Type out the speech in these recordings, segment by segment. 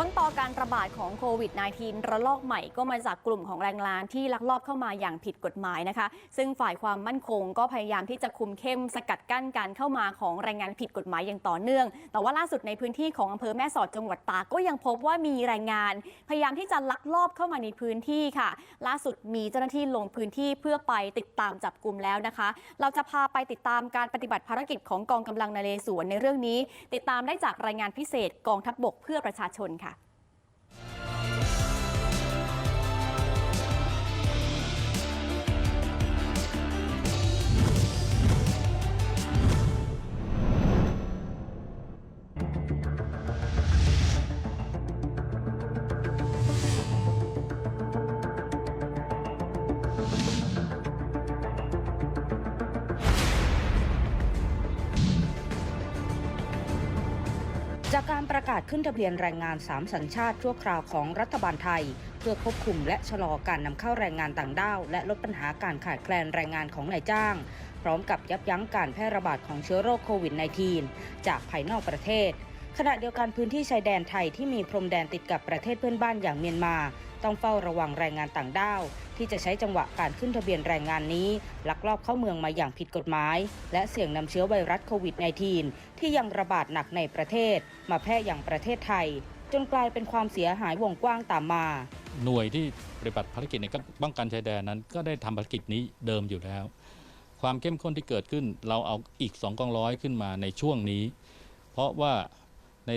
ต้นต่อการระบาดของโควิด -19 ระลอกใหม่ก็มาจากกลุ่มของแรงงานที่ลักลอบเข้ามาอย่างผิดกฎหมายนะคะ ซึ่งฝ่ายความมั่นคงก็พยายามที่จะคุมเข้มสกัดกั้นการเข้ามาของแรงงานผิดกฎหมายอย่างต่อเนื่อง แต่ว่าล่าสุดในพื้นที่ของอำเภอแม่สอดจังหวัดตากก็ยังพบว่ามีแรงงาน พยายามที่จะลักลอบเข้ามาในพื้นที่ค่ะ ล่าสุดมีเจ้าหน้าที่ลงพื้นที่เพื่อไปติดตามจับกลุ่มแล้วนะคะ เราจะพาไปติดตามการปฏิบัติภารกิจของกองกำลังนเรศวรในเรื่องนี้ ติดตามได้จากรายงานพิเศษกองทัพบบกเพื่อประชาชนค่ะ จากการประกาศขึ้นทะเบียนแรงงาน 3 สัญชาติชั่วคราวของรัฐบาลไทย เพื่อควบคุมและชะลอการนำเข้าแรงงานต่างด้าว และลดปัญหาการขาดแคลนแรงงานของนายจ้าง พร้อมกับยับยั้งการแพร่ระบาดของเชื้อโรคโควิด -19 จากภายนอกประเทศ ขณะเดียวกันพื้นที่ชายแดนไทยที่มีพรมแดนติดกับประเทศเพื่อนบ้านอย่างเมียนมา ต้องเฝ้าระวังแรงงานต่างด้าว ที่จะใช้จังหวะการขึ้นทะเบียนแรงงานนี้ ลักลอบเข้าเมืองมาอย่างผิดกฎหมาย และเสี่ยงนำเชื้อไวรัสโควิด -19 ที่ยังระบาดหนักในประเทศ มาแพร่อย่างประเทศไทย จนกลายเป็นความเสียหายวงกว้างตามมาหน่วยที่ปฏิบัติภารกิจในการป้องกันชายแดนนั้น ก็ได้ทำภารกิจนี้เดิมอยู่แล้ว ความเข้มข้นที่เกิดขึ้น เราเอาอีกสองกองร้อยขึ้นมาในช่วงนี้ เพราะว่าใน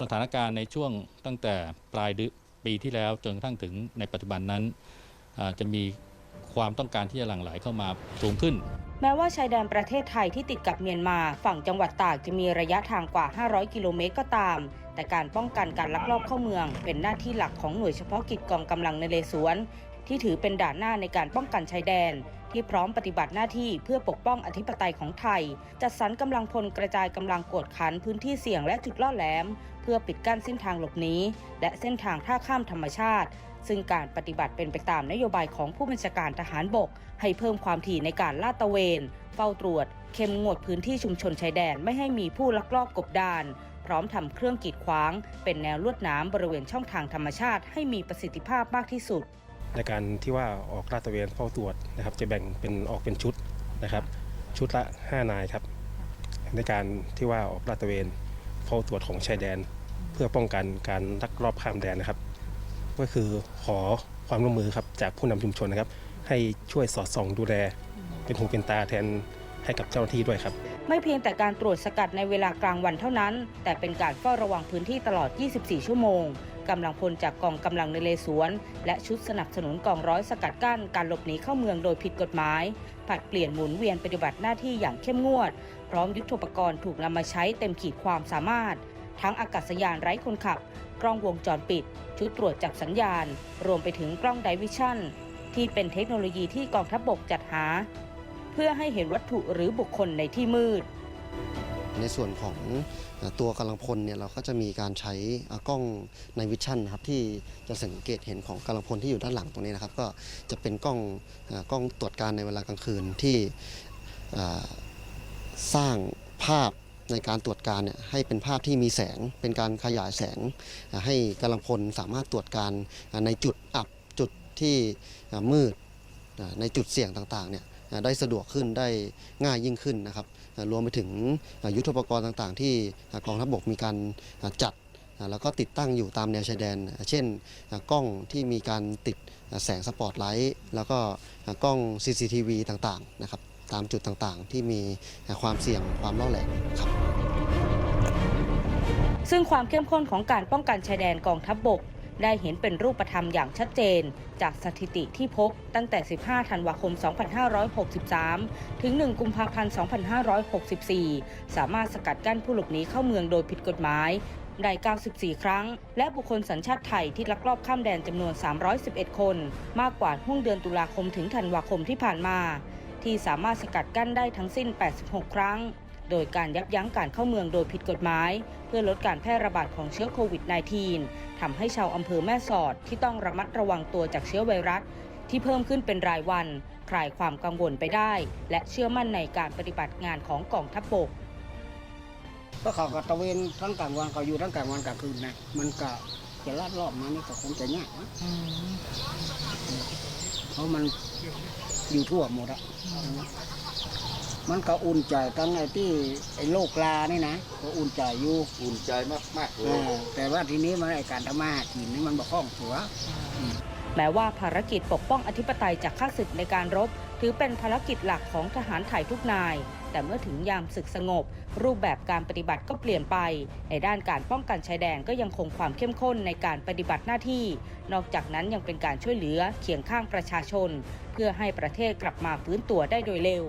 สถานการณ์ในช่วงตั้งแต่ปลายเดือน ปีที่แล้วจนกระทั่งถึงในปัจจุบันนั้นจะมีความต้องการที่จะหลั่งไหลเข้ามาสูงขึ้น แม้ว่าชายแดนประเทศไทยที่ติดกับเมียนมาฝั่งจังหวัดตากจะมีระยะทางกว่า 500 กิโลเมตรก็ตาม แต่การป้องกันการลักลอบเข้าเมือง เป็นหน้าที่หลักของหน่วยเฉพาะกิจกองกำลังนเรศวรที่ถือเป็นด่านหน้าในการป้องกันชายแดน ที่พร้อมปฏิบัติหน้าที่เพื่อปกป้องอธิปไตยของไทย จัดสรรกำลังพลกระจายกำลังกวดขันพื้นที่เสี่ยงและจุดล่อแหลม เพื่อปิดกั้นเส้นทางหลบหนีและเส้นทางท่าข้ามธรรมชาติ ซึ่งการปฏิบัติเป็นไปตามนโยบายของผู้บัญชาการทหารบก ให้เพิ่มความถี่ในการลาดตระเวน เฝ้าตรวจ เข้มงวดพื้นที่ชุมชนชายแดนไม่ให้มีผู้ลักลอบกบดานพร้อมทำเครื่องกีดขวาง เป็นแนวลวดน้ำบริเวณช่องทางธรรมชาติให้มีประสิทธิภาพมากที่สุด ในการที่ว่าออกลาดตระเวนเฝ้าตรวจนะครับ จะแบ่งเป็นออกเป็นชุดนะครับ ชุดละ 5 นายครับ ในการที่ว่าออกลาดตระเวนเฝ้าตรวจของชายแดน เพื่อป้องกันการลักลอบข้ามแดนนะครับ ก็คือขอความร่วมมือครับจากผู้นำชุมชนนะครับ ให้ช่วยสอดส่องดูแล เป็นหูเป็นตาแทนให้กับเจ้าหน้าที่ด้วยครับ ไม่เพียงแต่การตรวจสกัดในเวลากลางวันเท่านั้น แต่เป็นการเฝ้าระวังพื้นที่ตลอด 24 ชั่วโมงกำลังพลจากกองกำลังในเรศวรและชุดสนับสนุนกองร้อยสกัดกั้นการหลบหนีเข้าเมืองโดยผิดกฎหมาย ผัดเปลี่ยนหมุนเวียนปฏิบัติหน้าที่อย่างเข้มงวด พร้อมยุทธปกรณ์ถูกนำมาใช้เต็มขีดความสามารถ ทั้งอากาศยานไร้คนขับ กล้องวงจรปิด ชุดตรวจจับสัญญาณ รวมไปถึงกล้องไดวิชั่นที่เป็นเทคโนโลยีที่กองทัพบบกจัดหา เพื่อให้เห็นวัตถุหรือบุคคลในที่มืด ในส่วนของตัวกำลังพลเนี่ยเราก็จะมีการใช้กล้องในวิชั่นนะครับที่จะสังเกตเห็นของกำลังพลที่อยู่ด้านหลังตรงนี้นะครับ ก็จะเป็นกล้องอกล้องตรวจการในเวลากลางคืนที่สร้างภาพในการตรวจการเนี่ยให้เป็นภาพที่มีแสงเป็นการขยายแสง ให้กำลังพลสามารถตรวจการในจุดอับจุดที่มืดในจุดเสี่ยงต่างๆเนี่ย ได้สะดวกขึ้นได้ง่ายยิ่งขึ้นนะครับรวมไปถึงยุทธปกรณ์ต่างๆ ที่กองทัพบกมีการจัดแล้วก็ติดตั้งอยู่ตามแนวชายแดน เช่นกล้องที่มีการติดแสงสปอตไลท์แล้วก็กล้อง CCTV ต่างๆนะครับตามจุดต่างๆ ที่มีความเสี่ยงความล่อแหลมครับซึ่งความเข้มข้นของการป้องกันชายแดนกองทัพบบก ได้เห็นเป็นรูปธรรมอย่างชัดเจน จากสถิติที่พบตั้งแต่ 15 ธันวาคม 2563 ถึง 1 กุมภาพันธ์ 2564 สามารถสกัดกั้นผู้หลบหนีเข้าเมืองโดยผิดกฎหมายได้ 94 ครั้ง และบุคคลสัญชาติไทยที่ลักลอบข้ามแดนจำนวน 311 คน มากกว่าห่วงเดือนตุลาคมถึงธันวาคมที่ผ่านมา ที่สามารถสกัดกั้นได้ทั้งสิ้น 86 ครั้ง โดยการยับยั้งการเข้าเมืองโดยผิดกฎหมาย เพื่อลดการแพร่ระบาดของเชื้อโควิด -19 ทำให้ชาวอำเภอแม่สอดที่ต้องระมัดระวังตัวจากเชื้อไวรัส ที่เพิ่มขึ้นเป็นรายวันคลายความกังวลไปได้ และเชื่อมั่นในการปฏิบัติงานของกองทัพบกก็เขาก็ตระเวนทั้งกลางวันเขาอยู่ทั้งกลางวันกลางคืนนะมันก็จะลัดรอบมานี่ก็คงจะยากนะเพราะมันอยู่ทั่วหมดอะ มันก็อุ่นใจตั้งไอ้ที่ไอ้โรคลานี่นะก็อุ่นใจอยู่อุ่นใจมากๆเลเอยอแต่ว่าทีนี้มันไอ้การทำมาหากินนี่มันบกคล่องตัว แม้ว่าภารกิจปกป้องอธิปไตยจากข้าศึกในการรบ ถือเป็นภารกิจหลักของทหารไทยทุกนาย แต่เมื่อถึงยามศึกสงบ รูปแบบการปฏิบัติก็เปลี่ยนไป ในด้านการป้องกันชายแดนก็ยังคงความเข้มข้นในการปฏิบัติหน้าที่ นอกจากนั้นยังเป็นการช่วยเหลือเคียงข้างประชาชน เพื่อให้ประเทศกลับมาฟื้นตัวได้โดยเร็ว